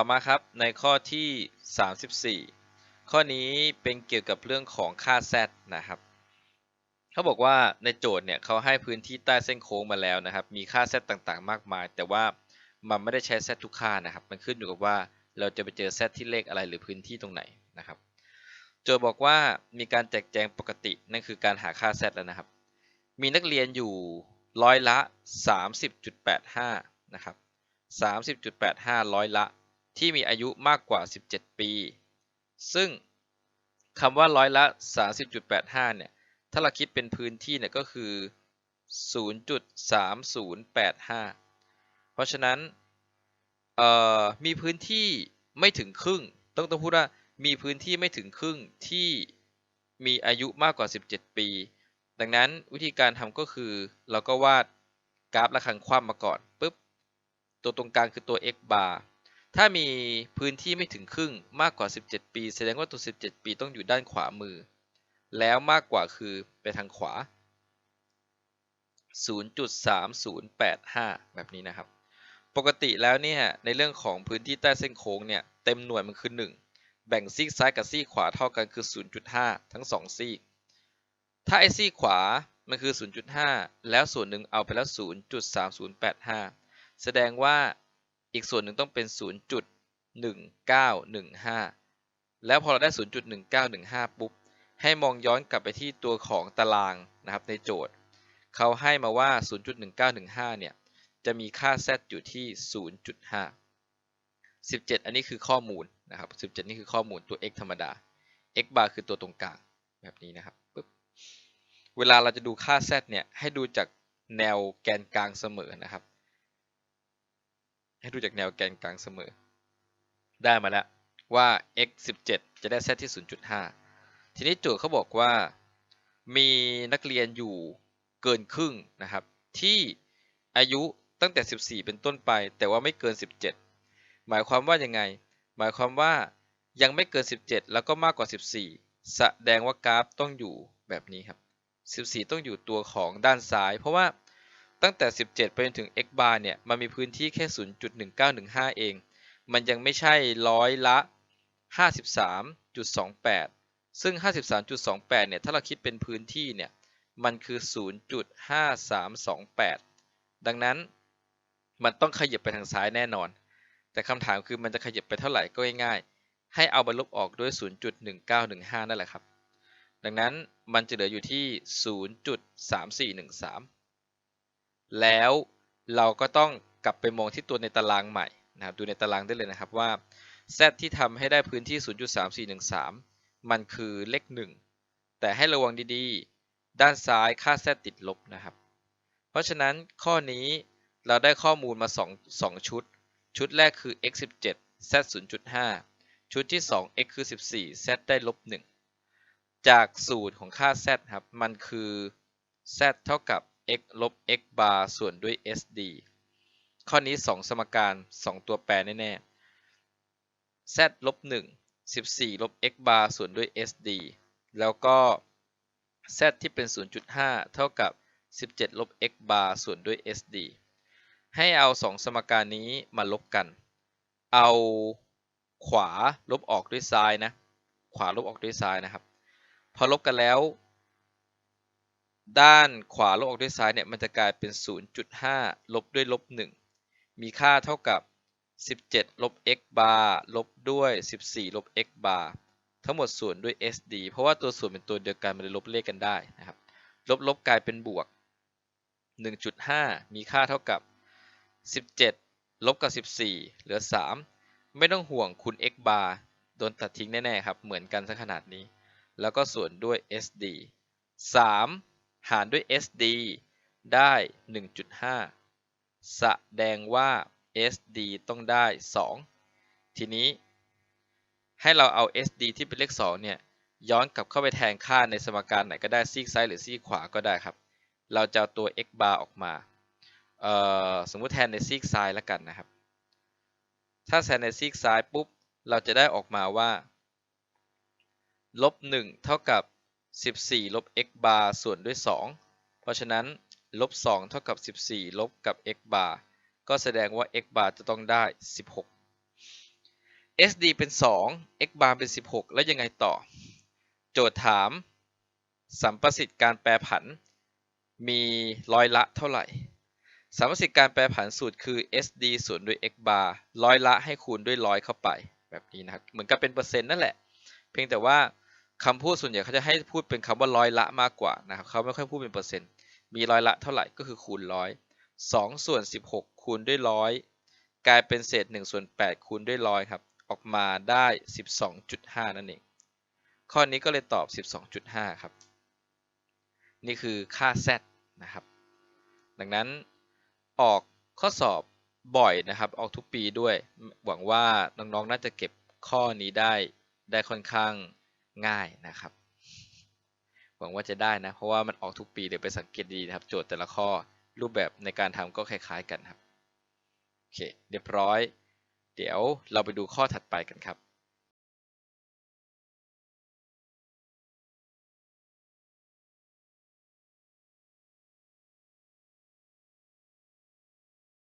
ต่อมาครับในข้อที่ 34 ข้อนี้เป็นเกี่ยวกับเรื่องของค่า z นะครับเขาบอกว่าในโจทย์เนี่ยเขาให้พื้นที่ใต้เส้นโค้งมาแล้วนะครับ มีค่า z ต่างๆ มากมาย แต่ว่ามันไม่ได้ใช้ z ทุกค่านะครับ มันขึ้นอยู่กับว่าเราจะไปเจอ z ที่เลขอะไรหรือพื้นที่ตรงไหนนะครับ โจทย์บอกว่ามีการแจกแจงปกตินั่นคือการหาค่า z แล้วนะครับ มีนักเรียนอยู่ร้อยละ 30.85 นะครับ 30.85 ร้อยละ ที่มีอายุมากกว่า 17 ปี ซึ่งคำว่าร้อยละ 30.85 เนี่ย ถ้าเราคิดเป็นพื้นที่เนี่ยก็คือ 0.3085 เพราะฉะนั้นมีพื้นที่ไม่ถึงครึ่ง ต้องต้องพูดว่ามีพื้นที่ไม่ถึงครึ่งที่มีอายุมากกว่า 17 ปี ดังนั้นวิธีการทำก็คือเราก็วาดกราฟระฆังคว่ำมาก่อนปุ๊บตัวตรงกลางคือตัว x bar ถ้ามีพื้นที่ไม่ถึงครึ่งมากกว่า 17 ปี แสดงว่าตัว 17 ปีต้องอยู่ด้านขวามือ แล้วมากกว่าคือไปทางขวา 0.3085 แบบนี้นะครับ ปกติแล้วเนี่ยในเรื่องของพื้นที่ใต้เส้นโค้งเนี่ยเต็มหน่วยมันคือ 1 แบ่งซีกซ้ายกับซีกขวาเท่ากันคือ 0.5 ทั้ง 2 ซีก ถ้าไอซีกขวามันคือ 0.5 แล้วส่วนหนึ่งเอาไปแล้ว 0.3085 แสดงว่า อีกส่วนหนึ่งต้องเป็น 0.1915 แล้วพอเราได้ 0.1915 ปุ๊บ ให้มองย้อนกลับไปที่ตัวของตารางนะครับในโจทย์ เขาให้มาว่า 0.1915 เนี่ย จะมีค่า z อยู่ที่ 0.5 17 อันนี้คือข้อมูลนะครับ 17 นี่คือข้อมูลตัว x ธรรมดา x bar คือตัวตรงกลางแบบนี้นะครับปึ๊บ เวลาเราจะดูค่า z เนี่ย ให้ดูจากแนวแกนกลางเสมอนะครับ ให้ดูจากแนวแกนกลางเสมอ ได้มาแล้วว่า x 17 จะได้ z ที่ 0.5 ทีนี้โจทย์เขาบอกว่ามีนักเรียนอยู่เกินครึ่งนะครับ ที่อายุตั้งแต่ 14 เป็นต้นไป แต่ว่าไม่เกิน 17 หมายความว่ายังไง หมายความว่ายังไม่เกิน 17 แล้วก็มากกว่า 14 แสดงว่ากราฟต้องอยู่แบบนี้ครับ 14 ต้องอยู่ตัวของด้านซ้าย เพราะว่า ตั้งแต่ 17 ไปจนถึง x bar เนี่ย มันมีพื้นที่แค่ 0.1915 เอง มันยังไม่ใช่ร้อยละ 53.28 ซึ่ง 53.28 เนี่ย ถ้าเราคิดเป็นพื้นที่เนี่ย มันคือ 0.5328 ดังนั้น มันต้องขยับไปทางซ้ายแน่นอน แต่คำถามคือมันจะขยับไปเท่าไหร่ก็ง่ายๆ ให้เอาไปลบออกด้วย 0.1915 นั่นแหละครับ ดังนั้นมันจะเหลืออยู่ที่ 0.3413 แล้วเราก็ต้องกลับไปมองที่ตัวในตารางใหม่นะครับดูในตารางได้เลยนะครับว่า z ที่ทำให้ได้พื้นที่ 0.3413 มันคือเลข 1 แต่ให้ระวังดีๆ ด้านซ้ายค่า z ติดลบนะครับ เพราะฉะนั้นข้อนี้เราได้ข้อมูลมา 2 2 ชุด ชุดแรกคือ x 17 z 0.5 ชุดที่ 2 x คือ 14 z ได้ลบ 1 จากสูตรของค่า z ครับ มันคือ z เท่ากับ x ลบ x bar ส่วนด้วย sd ข้อนี้ 2 สมการ 2 ตัวแปรแน่ๆ z ลบ 1 14 ลบ x bar ส่วนด้วย sd แล้วก็ z ที่เป็น 0.5 เท่ากับ 17 ลบ x bar ส่วนด้วย sd ให้เอา 2 สมการนี้มาลบกัน เอาขวาลบออกด้วยซ้ายนะ ขวาลบออกด้วยซ้ายนะครับ พอลบกันแล้ว ด้านขวาลบออกด้วยซ้ายเนี่ยมันจะกลายเป็น 0.5 ลบด้วยลบ 1 มีค่าเท่ากับ 17 ลบ x bar ลบด้วย 14 ลบ x bar ทั้งหมดส่วนด้วย sd เพราะว่าตัวส่วนเป็นตัวเดียวกันมันเลยลบเลขกันได้นะครับ ลบลบกลายเป็นบวก 1.5 มีค่าเท่ากับ 17 ลบกับ 14 เหลือ 3 ไม่ต้องห่วงคูณ x bar โดนตัดทิ้งแน่ ๆ ครับ เหมือนกันซะขนาดนี้ แล้วก็ส่วนด้วย sd 3 หารด้วย sd ได้ 1.5 แสดงว่า sd ต้องได้ 2 ทีนี้ ให้เราเอา sd ที่เป็นเลข 2 เนี่ย ย้อนกลับเข้าไปแทนค่าในสมการไหนก็ได้ซีกซ้ายหรือซีกขวาก็ได้ครับ เราจะเอาตัว x bar ออกมา สมมุติแทนในซีกซ้ายแล้วกันนะครับ ถ้าแทนในซีกซ้ายปุ๊บ เราจะได้ออกมาว่า ลบ 1 เท่ากับ 14 ลบ x bar ส่วนด้วย 2 เพราะฉะนั้นลบ 2 เท่ากับ 14 ลบกับ x bar ก็แสดงว่า x bar จะต้องได้ 16 SD เป็น 2 x bar เป็น 16 แล้วยังไงต่อ โจทย์ถาม สัมประสิทธิ์การแปรผัน มีร้อยละเท่าไหร่ สัมประสิทธิ์การแปรผันสูตรคือ SD ส่วนด้วย x bar ร้อยละให้คูณด้วยร้อยเข้าไป แบบนี้นะครับ เหมือนกับเป็นเปอร์เซ็นต์นั่นแหละ เพียงแต่ว่า คำพูดส่วนใหญ่เขาจะให้พูดเป็นคำว่าร้อยละมากกว่านะครับเขาไม่ค่อยพูดเป็นเปอร์เซ็นต์มีร้อยละเท่าไหร่ก็คือคูณร้อยสองส่วนสิบหกคูณด้วยร้อยกลายเป็นเศษหนึ่งส่วนแปดคูณด้วยร้อยครับออกมาได้สิบสองจุดห้านั่นเองข้อนี้ก็เลยตอบสิบสองจุดห้าครับนี่คือค่า z นะครับ ดังนั้นออกข้อสอบบ่อยนะครับ ออกทุกปีด้วย หวังว่าน้องๆน่าจะเก็บข้อนี้ได้ได้ค่อนข้าง ง่ายนะครับ หวังว่าจะได้นะ เพราะว่ามันออกทุกปีเดี๋ยวไปสังเกตดีนะครับ โจทย์แต่ละข้อรูปแบบในการทำก็คล้าย ๆ กันครับโอเคเรียบร้อย เดี๋ยวเราไปดูข้อถัดไปกันครับ